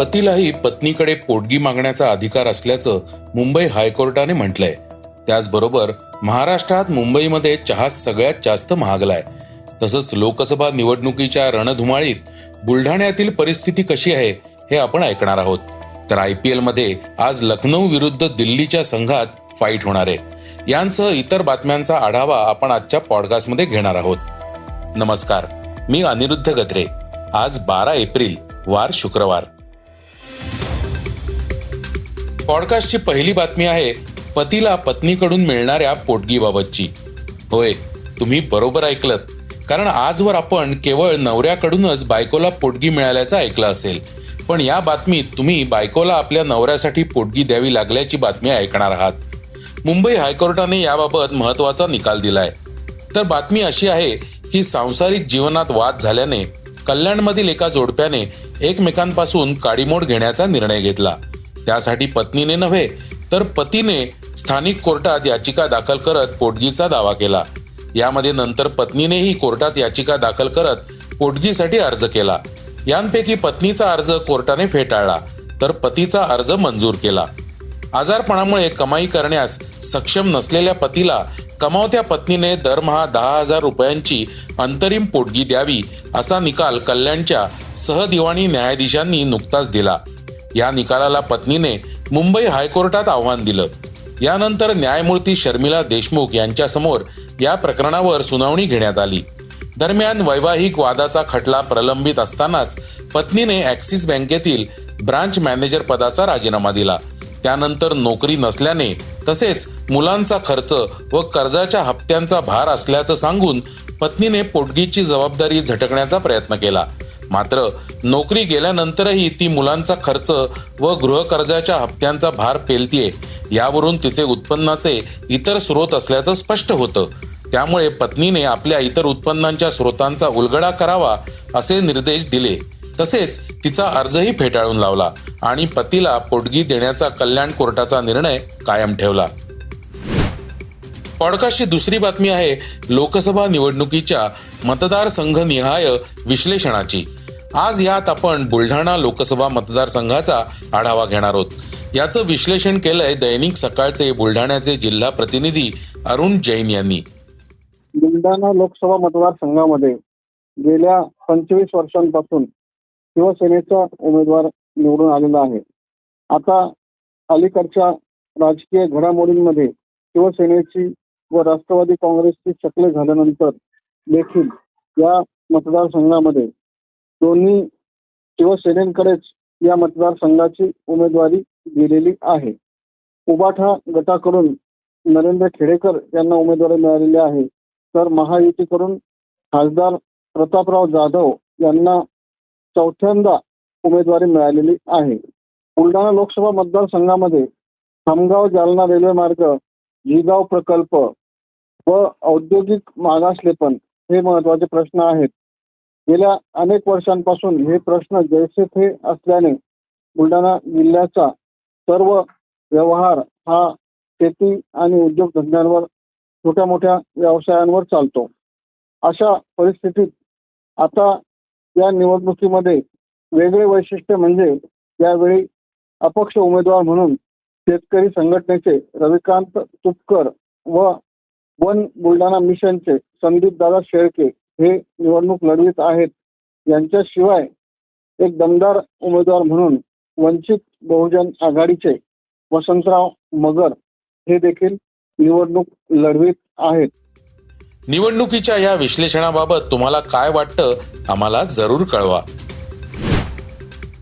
पतीलाही पत्नीकडे पोटगी मागण्याचा अधिकार असल्याचं मुंबई हायकोर्टाने म्हटलंय. त्याचबरोबर महाराष्ट्रात मुंबईमध्ये चहा सगळ्यात जास्त महागलाय. तसंच लोकसभा निवडणुकीच्या रणधुमाळीत बुलढाण्यातील परिस्थिती कशी आहे हे आपण ऐकणार आहोत. तर आय पी एलमध्ये आज लखनौ विरुद्ध दिल्लीच्या संघात फाईट होणार आहे. यांसह इतर बातम्यांचा आढावा आपण आजच्या पॉडकास्टमध्ये घेणार आहोत. नमस्कार मी अनिरुद्ध गद्रे. आज बारा एप्रिल वार शुक्रवार. पॉडकास्टची पहिली बातमी आहे पतीला पत्नीकडून मिळणाऱ्या पोटगीबाबतची. होय तुम्ही बरोबर ऐकलत. कारण आजवर आपण केवळ नवऱ्याकडूनच बायकोला पोटगी मिळाल्याचं ऐकलं असेल. पण या बातमीत तुम्ही बायकोला आपल्या नवऱ्यासाठी पोटगी द्यावी लागल्याची बातमी ऐकणार आहात. मुंबई हायकोर्टाने याबाबत महत्त्वाचा निकाल दिलाय. तर बातमी अशी आहे की सांसारिक जीवनात वाद झाल्याने कल्याणमधील एका जोडप्याने एकमेकांपासून काडीमोड घेण्याचा निर्णय घेतला. त्यासाठी पत्नीने नव्हे तर पतीने स्थानिक कोर्टात याचिका दाखल करत पोटगीचा दावा केला. यामध्ये नंतर पत्नीनेही कोर्टात याचिका दाखल करत पोटगीसाठी अर्ज केला. यांपैकी पत्नीचा अर्ज कोर्टाने फेटाळला तर पतीचा अर्ज मंजूर केला. आजारपणामुळे कमाई करण्यास सक्षम नसलेल्या पतीला कमावत्या पत्नीने दरमहा दहा हजार रुपयांची अंतरिम पोटगी द्यावी असा निकाल कल्याणच्या सहदिवाणी न्यायाधीशांनी नुकताच दिला. या निकालाला पत्नीने मुंबई हायकोर्टात आव्हान दिलं. यानंतर न्यायमूर्ती शर्मिला देशमुख यांच्यासमोर या प्रकरणावर सुनावणी घेण्यात आली. दरम्यान वैवाहिक वादाचा खटला प्रलंबित असतानाच पत्नीने ॲक्सिस बँकेतील ब्रांच मॅनेजर पदाचा राजीनामा दिला. त्यानंतर नोकरी नसल्याने तसेच मुलांचा खर्च व कर्जाच्या हप्त्यांचा भार असल्याचं सांगून पत्नीने पोटगीची जबाबदारी झटकण्याचा प्रयत्न केला. मात्र नोकरी गेल्यानंतरही ती मुलांचा खर्च व गृहकर्जाच्या हप्त्यांचा भार पेलतीये. यावरून तिचे उत्पन्नाचे इतर स्रोत असल्याचं स्पष्ट होतं. त्यामुळे पत्नीने आपल्या इतर उत्पन्नांच्या स्रोतांचा उलगडा करावा असे निर्देश दिले. तसेच तिचा अर्जही फेटाळून लावला आणि पतीला पोटगी देण्याचा कल्याण कोर्टाचा निर्णय कायम ठेवला. पॉडकास्टची दुसरी बातमी आहे लोकसभा निवडणुकीच्या मतदारसंघनिहाय विश्लेषणाची. आज यात आपण बुलढाणा लोकसभा मतदारसंघाचा आढावा घेणार आहोत. याचं विश्लेषण केलंय दैनिक सकाळचे बुलढाण्याचे जिल्हा प्रतिनिधी अरुण जैन यांनी. बुलढाणा लोकसभा मतदारसंघामध्ये गेल्या पंचवीस वर्षांपासून शिवसेनेचा उमेदवार निवडून आलेला आहे. आता अलीकडच्या राजकीय घडामोडींमध्ये शिवसेनेची व राष्ट्रवादी काँग्रेसची शकले झाल्यानंतर देखील या मतदारसंघामध्ये दोन्ही शिवसेनेकडेच या मतदारसंघाची उमेदवारी दिलेली आहे. उबाठा गटाकडून नरेंद्र खेडेकर यांना उमेदवारी मिळालेली आहे. तर महायुतीकडून खासदार प्रतापराव जाधव यांना चौथ्यांदा उमेदवारी मिळालेली आहे. बुलढाणा लोकसभा मतदारसंघामध्ये खामगाव जालना रेल्वे मार्ग जिगाव प्रकल्प व औद्योगिक मागासलेपण हे महत्त्वाचे प्रश्न आहेत. गेल्या अनेक वर्षांपासून हे प्रश्न जैसे थे असल्याने बुलढाणा जिल्ह्याचा सर्व व्यवहार हा शेती आणि उद्योगधंद्यांवर छोट्या मोठ्या व्यवसायांवर चालतो. अशा परिस्थितीत आता या निवडणुकीमध्ये वेगळे वैशिष्ट्य म्हणजे यावेळी अपक्ष उमेदवार म्हणून शेतकरी संघटनेचे रविकांत तुपकर व वन बुलढाणा मिशनचे संदीप दादा शेळके हे निवडणूक लढवीत आहेत. यांच्याशिवाय एक दमदार उमेदवार म्हणून वंचित बहुजन आघाडीचे वसंतराव मगर हे देखील निवडणूक लढवीत आहेत. निवडणुकीच्या या विश्लेषणाबाबत तुम्हाला काय वाटतं आम्हाला जरूर कळवा.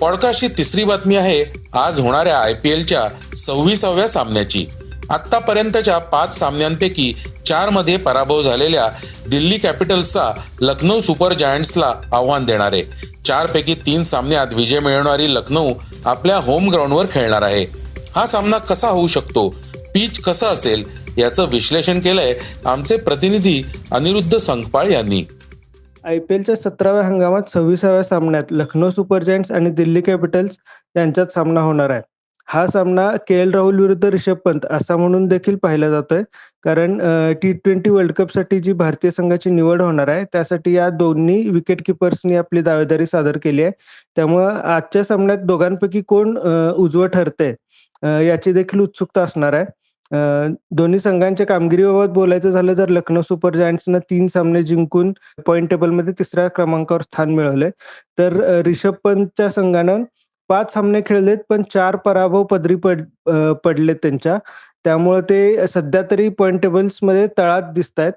पॉडकास्टची तिसरी बातमी आहे आज होणाऱ्या आय पी एलच्या सव्वीसाव्या सामन्याची. आत्तापर्यंतच्या पाच सामन्यांपैकी चारमध्ये पराभव झालेल्या दिल्ली कॅपिटल्सचा लखनौ सुपर जायंट्सला आव्हान देणार. चार पैकी तीन सामन्यात विजय मिळवणारी लखनौ आपल्या होम ग्राउंडवर खेळणार आहे. हा सामना कसा होऊ शकतो? पिच कसं असेल? याचं विश्लेषण केलंय आमचे प्रतिनिधी अनिरुद्ध संकपाळ यांनी. आय पी एलच्या सतराव्या हंगामात सव्वीसाव्या सामन्यात लखनौ सुपर जायंट्स आणि दिल्ली कॅपिटल्स यांच्यात सामना होणार आहे. हा सामना के एल राहुल विरुद्ध रिषभ पंत असा म्हणून देखील पाहिला जातोय. कारण टी ट्वेंटी वर्ल्ड कपसाठी जी भारतीय संघाची निवड होणार आहे त्यासाठी या दोन्ही विकेट किपर्सनी आपली दावेदारी सादर केली आहे. त्यामुळं आजच्या सामन्यात दोघांपैकी कोण उजवं ठरतंय याची देखील उत्सुकता असणार आहे. दोन्ही संघांच्या कामगिरीबाबत बोलायचं झालं तर लखनौ सुपर जायंट्सनं तीन सामने जिंकून पॉईंट टेबलमध्ये तिसऱ्या क्रमांकावर स्थान मिळवलंय. तर रिषभ पंतच्या संघानं पाच सामने खेळलेत पण चार पराभव पदरी पड पडलेत त्यांच्या. त्यामुळे ते सध्या तरी पॉईंट टेबल्समध्ये तळात दिसत आहेत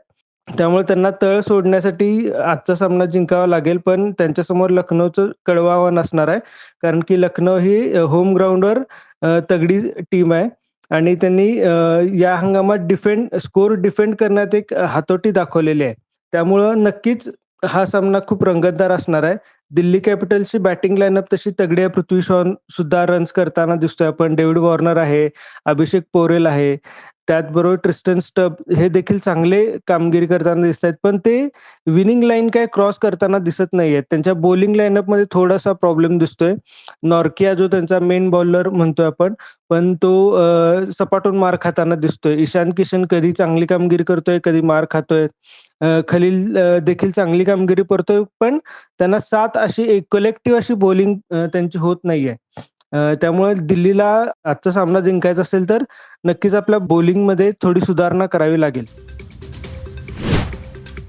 त्यामुळे त्यांना तळ सोडण्यासाठी आजचा सामना जिंकावा लागेल पण त्यांच्यासमोर लखनौचं कडवं आव्हान असणार आहे. कारण की लखनौ ही होम ग्राउंडवर तगडी टीम आहे. आणि त्यांनी या हंगामात डिफेंड स्कोर डिफेंड करण्यात एक हातोटी दाखवलेली आहे. त्यामुळं नक्कीच हा सामना खूप रंगतदार असणार आहे. दिल्ली कॅपिटल्सची बॅटिंग लाईनअप तशी तगडी आहे. पृथ्वी शॉन सुद्धा रन्स करताना दिसतोय. आपण डेव्हिड वॉर्नर आहे. अभिषेक पोरेल आहे. त्याचबरोबर ट्रिस्टन स्टब हे देखील चांगले कामगिरी करताना दिसत आहेत पण ते विनिंग लाईन काय क्रॉस करताना दिसत नाहीयेत. त्यांच्या बॉलिंग लाईनअपमध्ये थोडासा प्रॉब्लेम दिसतोय. नॉर्किया जो त्यांचा मेन बॉलर म्हणतोय आपण पण तो सपाटून मार खाताना दिसतोय. ईशान किशन कधी चांगली कामगिरी करतोय कधी मार खातोय. खलील देखील चांगली कामगिरी करतोय पण त्यांना सात अशी एक कलेक्टिव्ह अशी बॉलिंग त्यांची होत नाहीये. अ, त्यामुळे दिल्लीला आजचा सामना जिंकायचा असेल तर नक्कीच आपल्या बॉलिंगमध्ये थोडी सुधारणा करावी लागेल.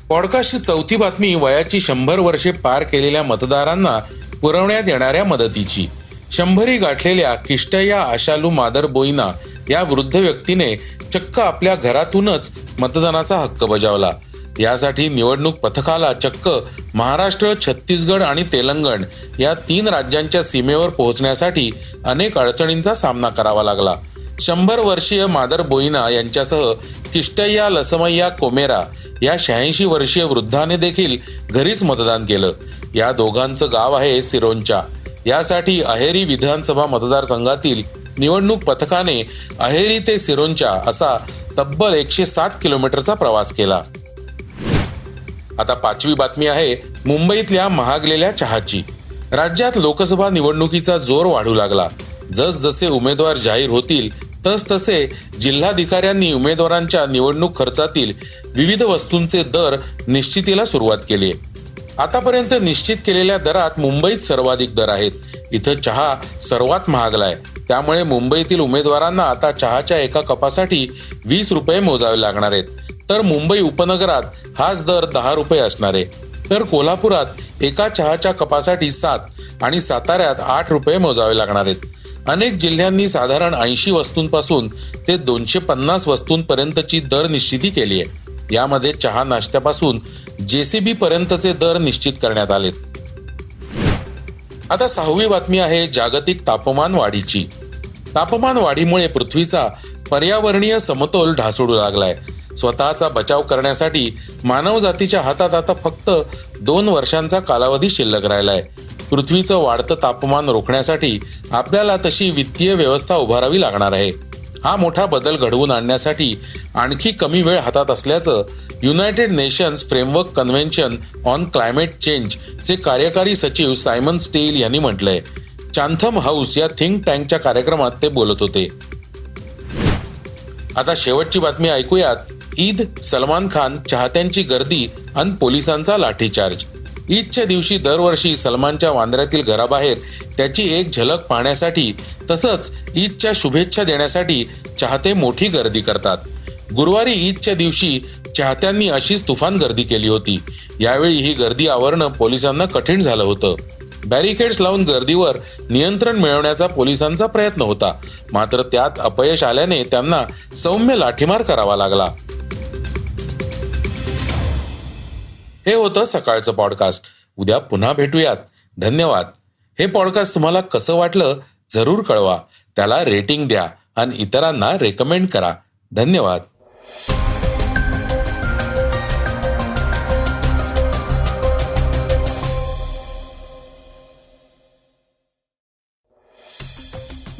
पॉडकास्टची चौथी बातमी वयाची शंभर वर्षे पार केलेल्या मतदारांना पुरवण्यात येणाऱ्या मदतीची. शंभरी गाठलेल्या किष्टया आशालू मादर बोईना या वृद्ध व्यक्तीने चक्क आपल्या घरातूनच मतदानाचा हक्क बजावला. यासाठी निवडणूक पथकाला चक्क महाराष्ट्र छत्तीसगड आणि तेलंगण या तीन राज्यांच्या सीमेवर पोहोचण्यासाठी अनेक अडचणींचा सामना करावा लागला. शंभर वर्षीय मादर बोईना यांच्यासह किष्टय्या लसमय्या कोमेरा या शहाऐंशी वर्षीय वृद्धाने देखील घरीच मतदान केलं. या दोघांचं गाव आहे सिरोंचा. यासाठी अहेरी विधानसभा मतदारसंघातील निवडणूक पथकाने अहेरी ते सिरोंचा असा तब्बल एकशे सात किलोमीटरचा प्रवास केला. आता पाचवी बातमी आहे मुंबईतल्या महागलेल्या चहाची. राज्यात लोकसभा निवडणुकीचा जोर वाढू लागला. जसजसे उमेदवार जाहीर होतील तस तसे जिल्हाधिकाऱ्यांनी उमेदवारांच्या निवडणूक खर्चातील विविध वस्तूंचे दर निश्चितीला सुरुवात केली. आतापर्यंत निश्चित केलेल्या दरात मुंबईत सर्वाधिक दर आहेत. इथं चहा सर्वात महागलाय त्यामुळे मुंबईतील उमेदवारांना आता चहाच्या एका कपासाठी वीस रुपये मोजावे लागणार आहेत. तर मुंबई उपनगरात हाच दर दहा रुपये असणार आहे. तर कोल्हापुरात एका चहाच्या कपासाठी सात आणि साताऱ्यात आठ रुपये मोजावे लागणार आहेत. अनेक जिल्ह्यांनी साधारण ऐंशी वस्तूंपासून ते दोनशे पन्नास वस्तूंपर्यंतची दर निश्चिती केली आहे. यामध्ये चहा नाश्त्यापासून जेसीबी पर्यंतचे दर निश्चित करण्यात आलेत. आता सहावी बातमी आहे जागतिक तापमान वाढीची. तापमान वाढीमुळे पृथ्वीचा पर्यावरणीय समतोल ढासळू लागलाय. स्वतःचा बचाव करण्यासाठी मानवजातीच्या हातात आता फक्त दोन वर्षांचा कालावधी शिल्लक राहिलाय. पृथ्वीचं वाढतं तापमान रोखण्यासाठी आपल्याला तशी वित्तीय व्यवस्था उभारावी लागणार आहे. हा मोठा बदल घडवून आणण्यासाठी आणखी कमी वेळ हातात असल्याचं united nations framework convention on climate change चे कार्यकारी सचिव सायमन स्टेल यांनी म्हटलंय. चांथम हाऊस या थिंक टँकच्या कार्यक्रमात ते बोलत होते. आता शेवटची बातमी ऐकूयात. ईद सलमान खान चाहत्यांची गर्दी आणि पोलिसांचा लाठीचार्ज ईदच्या दिवशी दरवर्षी सलमानच्या वांद्र्यातील घराबाहेर त्याची एक झलक पाहण्यासाठी तसंच ईदच्या शुभेच्छा देण्यासाठी चाहते मोठी गर्दी करतात. गुरुवारी ईदच्या दिवशी चाहत्यांनी अशीच तुफान गर्दी केली होती. यावेळी ही गर्दी आवरणं पोलिसांना कठीण झालं होतं. बॅरिकेड्स लावून गर्दीवर नियंत्रण मिळवण्याचा पोलिसांचा प्रयत्न होता. मात्र त्यात अपयश आल्याने त्यांना सौम्य लाठीमार करावा लागला. हे होतं सकाळचं पॉडकास्ट उद्या पुन्हा भेटूयात. धन्यवाद. हे पॉडकास्ट तुम्हाला कसं वाटलं जरूर कळवा. त्याला रेटिंग द्या आणि इतरांना रेकमेंड करा. धन्यवाद.